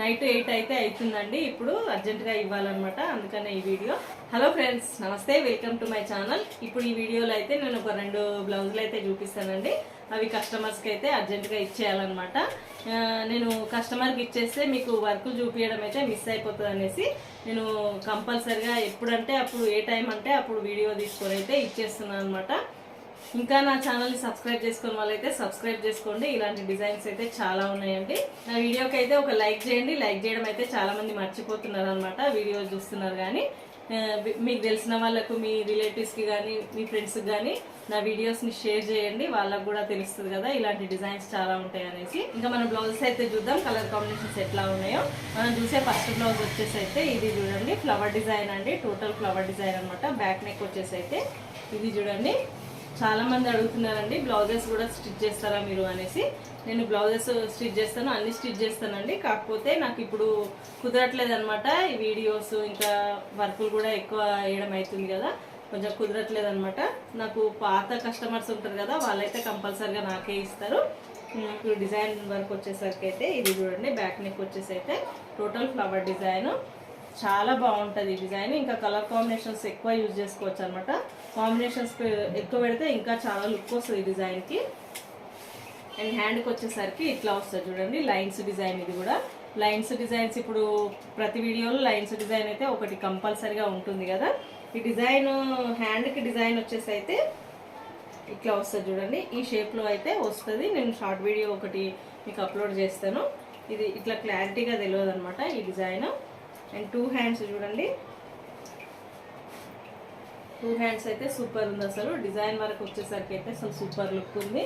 Night eight అయితే అవుతుందండి ఇప్పుడు అర్జెంటుగా ఇవ్వాలన్నమాట. అందుకనే ఈ వీడియో. హలో ఫ్రెండ్స్ నమస్తే వెల్కమ్ టు మై ఛానల్ ఇప్పుడు ఈ వీడియోలో అయితే నేను ఒక రెండు బ్లౌజులు అయితే చూపిస్తానండి. అవి కస్టమర్స్కి అయితే అర్జెంటుగా ఇచ్చేయాలన్నమాట. నేను కస్టమర్కి ఇచ్చేస్తే మీకు వర్క్ చూపించడం అయితే మిస్ అయిపోతుంది అనేసి నేను కంపల్సరిగా ఎప్పుడంటే అప్పుడు ఏ టైం అంటే అప్పుడు వీడియో తీసుకొని అయితే ఇచ్చేస్తున్నాను అనమాట ఇంకా నా ఛానల్ని సబ్స్క్రైబ్ చేసుకున్న వాళ్ళైతే సబ్స్క్రైబ్ చేసుకోండి. ఇలాంటి డిజైన్స్ అయితే చాలా ఉన్నాయండి. నా వీడియోకి అయితే ఒక లైక్ చేయండి. లైక్ చేయడం అయితే చాలామంది మర్చిపోతున్నారు అనమాట వీడియో చూస్తున్నారు కానీ మీకు తెలిసిన వాళ్ళకు మీ రిలేటివ్స్కి కానీ మీ ఫ్రెండ్స్కి కానీ నా వీడియోస్ని షేర్ చేయండి. వాళ్ళకు కూడా తెలుస్తుంది కదా ఇలాంటి డిజైన్స్ చాలా ఉంటాయి అనేసి. ఇంకా మన బ్లౌజెస్ అయితే చూద్దాం. కలర్ కాంబినేషన్స్ ఎట్లా ఉన్నాయో. మనం చూసే ఫస్ట్ బ్లౌజ్ వచ్చేసి అయితే ఇది చూడండి. ఫ్లవర్ డిజైన్ అండి. టోటల్ ఫ్లవర్ డిజైన్ అనమాట బ్యాక్ నెక్ వచ్చేసి అయితే ఇది చూడండి. చాలామంది అడుగుతున్నారండి బ్లౌజెస్ కూడా స్టిచ్ చేస్తారా మీరు? అనేసి. నేను బ్లౌజెస్ స్టిచ్ చేస్తాను అన్ని స్టిచ్ చేస్తానండి. కాకపోతే నాకు ఇప్పుడు కుదరట్లేదు అనమాట ఈ వీడియోస్ ఇంకా వర్కులు కూడా ఎక్కువ వేయడం అవుతుంది కదా. కొంచెం కుదరట్లేదు అనమాట నాకు పాత కస్టమర్స్ ఉంటారు కదా వాళ్ళైతే కంపల్సరిగా నాకే ఇస్తారు. ఇప్పుడు డిజైన్ వర్క్ వచ్చేసరికి అయితే ఇది చూడండి బ్యాక్ నెక్ వచ్చేసి అయితే టోటల్ ఫ్లవర్ డిజైన్. చాలా బాగుంటుంది ఈ డిజైన్. ఇంకా కలర్ కాంబినేషన్స్ ఎక్కువ యూజ్ చేసుకోవచ్చు అనమాట కాంబినేషన్స్ ఎక్కువ పెడితే ఇంకా చాలా లుక్ వస్తుంది ఈ డిజైన్కి అండ్ హ్యాండ్కి వచ్చేసరికి ఇట్లా వస్తుంది చూడండి లైన్స్ డిజైన్ ఇది కూడా. లైన్స్ డిజైన్స్ ఇప్పుడు ప్రతి వీడియోలో లైన్స్ డిజైన్ అయితే ఒకటి కంపల్సరీగా ఉంటుంది కదా. ఈ డిజైన్ హ్యాండ్కి డిజైన్ వచ్చేసి అయితే ఇట్లా వస్తుంది చూడండి. ఈ షేప్లో అయితే వస్తుంది. నేను షార్ట్ వీడియో ఒకటి మీకు అప్లోడ్ చేస్తాను. ఇది ఇట్లా క్లారిటీగా తెలియదు అనమాట ఈ డిజైన్. అండ్ టూ హ్యాండ్స్ చూడండి. టూ హ్యాండ్స్ అయితే సూపర్ ఉంది అసలు. డిజైన్ వరకు వచ్చేసరికి అయితే అసలు సూపర్ లుక్ ఉంది.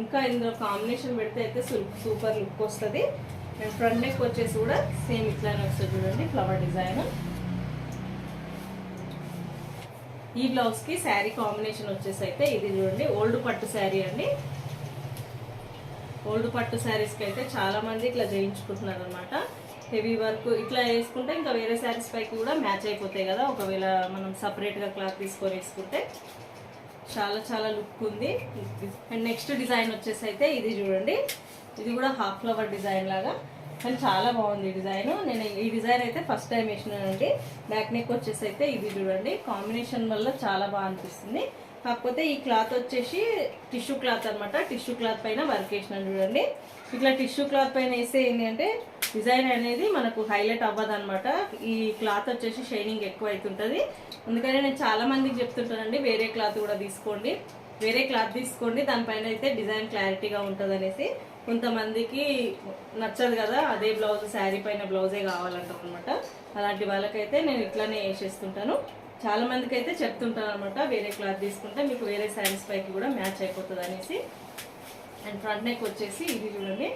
ఇంకా ఇందులో కాంబినేషన్ పెడితే అయితే సూపర్ లుక్ వస్తుంది. అండ్ ఫ్రంట్ నెక్ వచ్చేసి కూడా సేమ్ ఇట్లానే వస్తుంది చూడండి ఫ్లవర్ డిజైన్. ఈ బ్లౌజ్కి శారీ కాంబినేషన్ వచ్చేసి అయితే ఇది చూడండి ఓల్డ్ పట్టు శారీ అండి. ఓల్డ్ పట్టు శారీస్కి అయితే చాలామంది ఇట్లా చేయించుకుంటున్నారు అనమాట హెవీ వర్క్ ఇట్లా వేసుకుంటే ఇంకా వేరే శారీస్ పైకి కూడా మ్యాచ్ అయిపోతాయి కదా. ఒకవేళ మనం సపరేట్గా క్లాత్ తీసుకొని వేసుకుంటే చాలా చాలా లుక్ ఉంది. అండ్ నెక్స్ట్ డిజైన్ వచ్చేసి అయితే ఇది చూడండి. ఇది కూడా హాఫ్ ఫ్లవర్ డిజైన్ లాగా. కానీ చాలా బాగుంది ఈ డిజైన్ నేను ఈ డిజైన్ అయితే ఫస్ట్ టైం వేసినానండి. బ్యాక్ నెక్ వచ్చేసి అయితే ఇది చూడండి. కాంబినేషన్ వల్ల చాలా బాగా అనిపిస్తుంది. కాకపోతే ఈ క్లాత్ వచ్చేసి టిష్యూ క్లాత్ అనమాట టిష్యూ క్లాత్ పైన వర్క్ వేసినాను చూడండి. ఇట్లా టిష్యూ క్లాత్ పైన వేస్తే ఏంటంటే డిజైన్ అనేది మనకు హైలైట్ అవ్వదు అనమాట ఈ క్లాత్ వచ్చేసి షైనింగ్ ఎక్కువ అవుతుంటుంది అందుకని నేను చాలా మందికి చెప్తుంటానండి వేరే క్లాత్ కూడా తీసుకోండి. వేరే క్లాత్ తీసుకోండి దానిపైన అయితే డిజైన్ క్లారిటీగా ఉంటుంది అనేసి కొంతమందికి నచ్చదు కదా అదే బ్లౌజ్ శారీ పైన బ్లౌజే కావాలంటారు అనమాట అలాంటి వాళ్ళకైతే నేను ఇట్లానే వేసేస్తుంటాను చాలా మందికి అయితే చెప్తుంటాను అనమాట వేరే క్లాత్ తీసుకుంటే మీకు వేరే శారీస్ పైకి కూడా మ్యాచ్ అయిపోతుంది అనేసి అండ్ ఫ్రంట్ నెక్ వచ్చేసి ఇది చూడండి.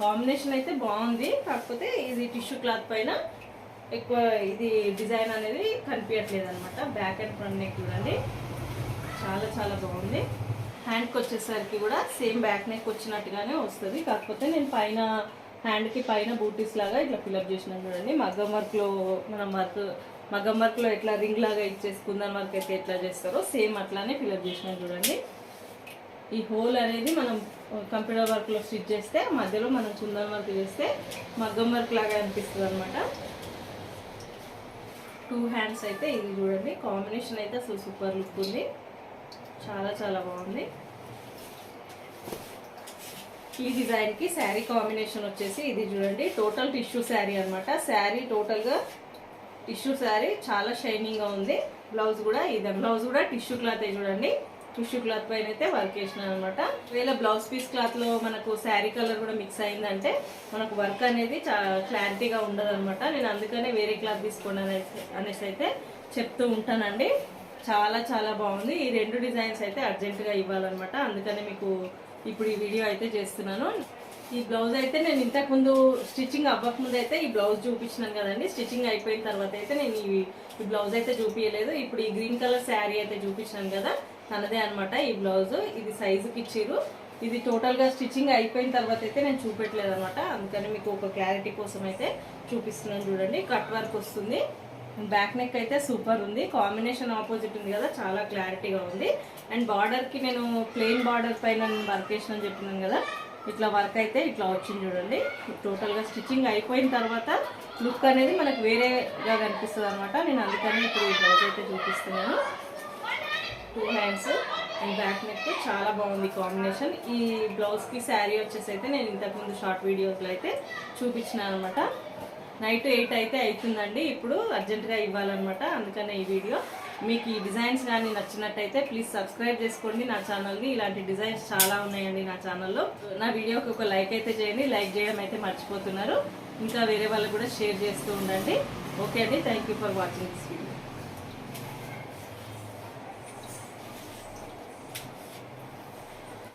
కాంబినేషన్ అయితే బాగుంది. కాకపోతే ఇది టిష్యూ క్లాత్ పైన ఎక్కువ ఇది డిజైన్ అనేది కనిపించట్లేదు అనమాట బ్యాక్ అండ్ ఫ్రంట్ నెక్ చూడండి. చాలా చాలా బాగుంది. హ్యాండ్కి వచ్చేసరికి కూడా సేమ్ బ్యాక్ నెక్ వచ్చినట్టుగానే వస్తుంది. కాకపోతే నేను పైన హ్యాండ్కి పైన బూటీస్ లాగా ఇట్లా ఫిల్అప్ చేసినాను చూడండి. మగ్గం వర్క్లో మనం వర్క్ మగ్గం వర్క్లో ఎట్లా రింగ్ లాగా ఇచ్చేసి వర్క్ అయితే ఎట్లా చేస్తారో సేమ్ అట్లానే ఫిల్అప్ చేసినాను చూడండి. ఈ హోల్ అనేది మనం కంప్యూటర్ వర్క్లో స్టిచ్ చేస్తే మధ్యలో మనం చుందన్ వర్క్ చేస్తే మగ్గం వర్క్ లాగా అనిపిస్తుంది అనమాట టూ హ్యాండ్స్ అయితే ఇది చూడండి. కాంబినేషన్ అయితే అసలు సూపర్ లుక్ ఉంది. చాలా చాలా బాగుంది. ఈ డిజైన్కి శారీ కాంబినేషన్ వచ్చేసి ఇది చూడండి. టోటల్ టిష్యూ శారీ అనమాట శారీ టోటల్గా టిష్యూ శారీ. చాలా షైనింగ్గా ఉంది. బ్లౌజ్ కూడా ఇది బ్లౌజ్ కూడా టిష్యూ క్లాత్ చూడండి. టిష్యూ క్లాత్ పైన అయితే వర్క్ చేసినాను అనమాట ఒకవేళ బ్లౌజ్ పీస్ క్లాత్లో మనకు శారీ కలర్ కూడా మిక్స్ అయిందంటే మనకు వర్క్ అనేది చాలా క్లారిటీగా ఉండదనమాట. నేను అందుకనే వేరే క్లాత్ తీసుకోండి అనేసి అయితే చెప్తూ ఉంటానండి. చాలా చాలా బాగుంది. ఈ రెండు డిజైన్స్ అయితే అర్జెంటుగా ఇవ్వాలన్నమాట అందుకనే మీకు ఇప్పుడు ఈ వీడియో అయితే చేస్తున్నాను. ఈ బ్లౌజ్ అయితే నేను ఇంతకుముందు స్టిచ్చింగ్ అవ్వకముందు అయితే ఈ బ్లౌజ్ చూపించినాను కదండి. స్టిచ్చింగ్ అయిపోయిన తర్వాత అయితే నేను ఈ బ్లౌజ్ అయితే చూపించలేదు ఇప్పుడు ఈ గ్రీన్ కలర్ శారీ అయితే చూపించినాను కదా. తనదే అనమాట ఈ బ్లౌజ్. ఇది సైజుకి ఇచ్చిరు ఇది టోటల్గా స్టిచ్చింగ్ అయిపోయిన తర్వాత అయితే నేను చూపెట్టలేదు అనమాట అందుకని మీకు ఒక క్లారిటీ కోసం అయితే చూపిస్తున్నాను చూడండి. కట్ వర్క్ వస్తుంది. బ్యాక్ నెక్ అయితే సూపర్ ఉంది. కాంబినేషన్ ఆపోజిట్ ఉంది కదా చాలా క్లారిటీగా ఉంది. అండ్ బార్డర్కి నేను ప్లెయిన్ బార్డర్ పైన వర్క్ చేసినని చెప్పినాను కదా. ఇట్లా వర్క్ అయితే ఇట్లా వచ్చింది చూడండి. టోటల్గా స్టిచ్చింగ్ అయిపోయిన తర్వాత లుక్ అనేది మనకు వేరేగా కనిపిస్తుంది అనమాట నేను అందుకని ఇప్పుడు ఈ బ్లౌజ్ అయితే చూపిస్తున్నాను. Two hands and back neck చాలా బాగుంది కాంబినేషన్. ఈ బ్లౌజ్కి శారీ వచ్చేసి అయితే నేను ఇంతకుముందు షార్ట్ వీడియోస్లో అయితే చూపించిన అనమాట నైట్ ఎయిట్ అయితే అవుతుందండి ఇప్పుడు అర్జెంటుగా ఇవ్వాలన్నమాట. అందుకనే ఈ వీడియో. మీకు ఈ డిజైన్స్ కానీ నచ్చినట్టయితే ప్లీజ్ సబ్స్క్రైబ్ చేసుకోండి. నా ఛానల్ని ఇలాంటి డిజైన్స్ చాలా ఉన్నాయండి నా ఛానల్లో. నా వీడియోకి ఒక లైక్ అయితే చేయండి. లైక్ చేయడం అయితే మర్చిపోతున్నారు. ఇంకా వేరే వాళ్ళు కూడా షేర్ చేస్తూ ఉండండి. ఓకే అండి. Thank you for watching. This video